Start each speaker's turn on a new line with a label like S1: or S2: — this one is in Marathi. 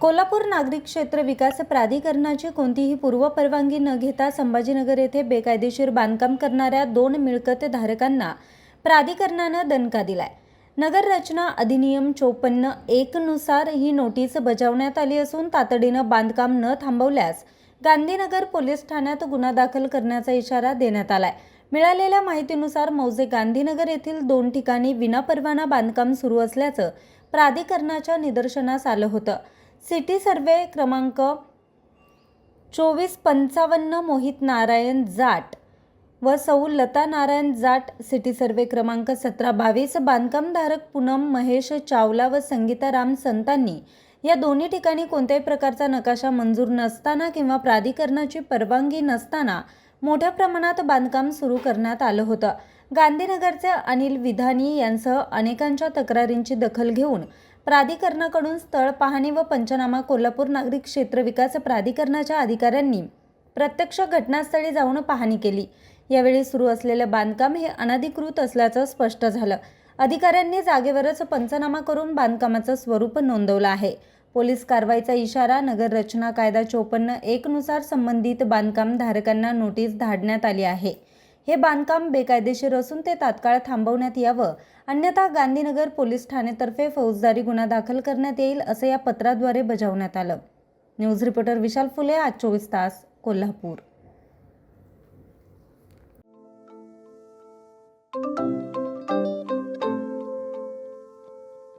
S1: कोल्हापूर नागरिक क्षेत्र विकास प्राधिकरणाची कोणतीही पूर्वपरवानगी न घेता संभाजीनगर येथे बेकायदेशीर बांधकाम करणाऱ्या दोन मिळकतधारकांना प्राधिकरणानं दणका दिलाय. नगर रचना अधिनियम चोपन्न एकनुसार ही नोटीस बजावण्यात आली असून तातडीनं बांधकाम न थांबवल्यास गांधीनगर पोलीस ठाण्यात गुन्हा दाखल करण्याचा इशारा देण्यात आलाय. मिळालेल्या माहितीनुसार मौजे गांधीनगर येथील दोन ठिकाणी विनापरवाना बांधकाम सुरू असल्याचं प्राधिकरणाच्या निदर्शनास आलं होतं. सिटी सर्वे क्रमांक चोवीस पंचावन्न मोहित नारायण जाट व सौ लता नारायण जाट सिटी सर्वे क्रमांक सतरा बावीस बांधकामधारक पूनम महेश चावला व संगीता राम संतांनी या दोन्ही ठिकाणी कोणत्याही प्रकारचा नकाशा मंजूर नसताना किंवा प्राधिकरणाची परवानगी नसताना मोठ्या प्रमाणात बांधकाम सुरू करण्यात आलं होतं. गांधीनगरचे अनिल विधानी यांसह अनेकांच्या तक्रारींची दखल घेऊन प्राधिकरणाकडून स्थळ पाहणी व पंचनामा कोल्हापूर नागरिक क्षेत्र विकास प्राधिकरणाच्या अधिकाऱ्यांनी प्रत्यक्ष घटनास्थळी जाऊन पाहणी केली. यावेळी सुरू असलेलं बांधकाम हे अनधिकृत असल्याचं स्पष्ट झालं. अधिकाऱ्यांनी जागेवरच पंचनामा करून बांधकामाचं स्वरूप नोंदवलं आहे. पोलीस कारवाईचा इशारा नगर रचना कायदा चोपन्न एकनुसार संबंधित बांधकाम धारकांना नोटीस धाडण्यात आली आहे. हे बांधकाम बेकायदेशीर असून ते तात्काळ थांबवण्यात यावं. अन्यथा गांधीनगर पोलीस ठाणेतर्फे फौजदारी गुन्हा दाखल करण्यात येईल असं या पत्राद्वारे बजावण्यात आलं. न्यूज रिपोर्टर विशाल फुले आज चोवीस तास कोल्हापूर.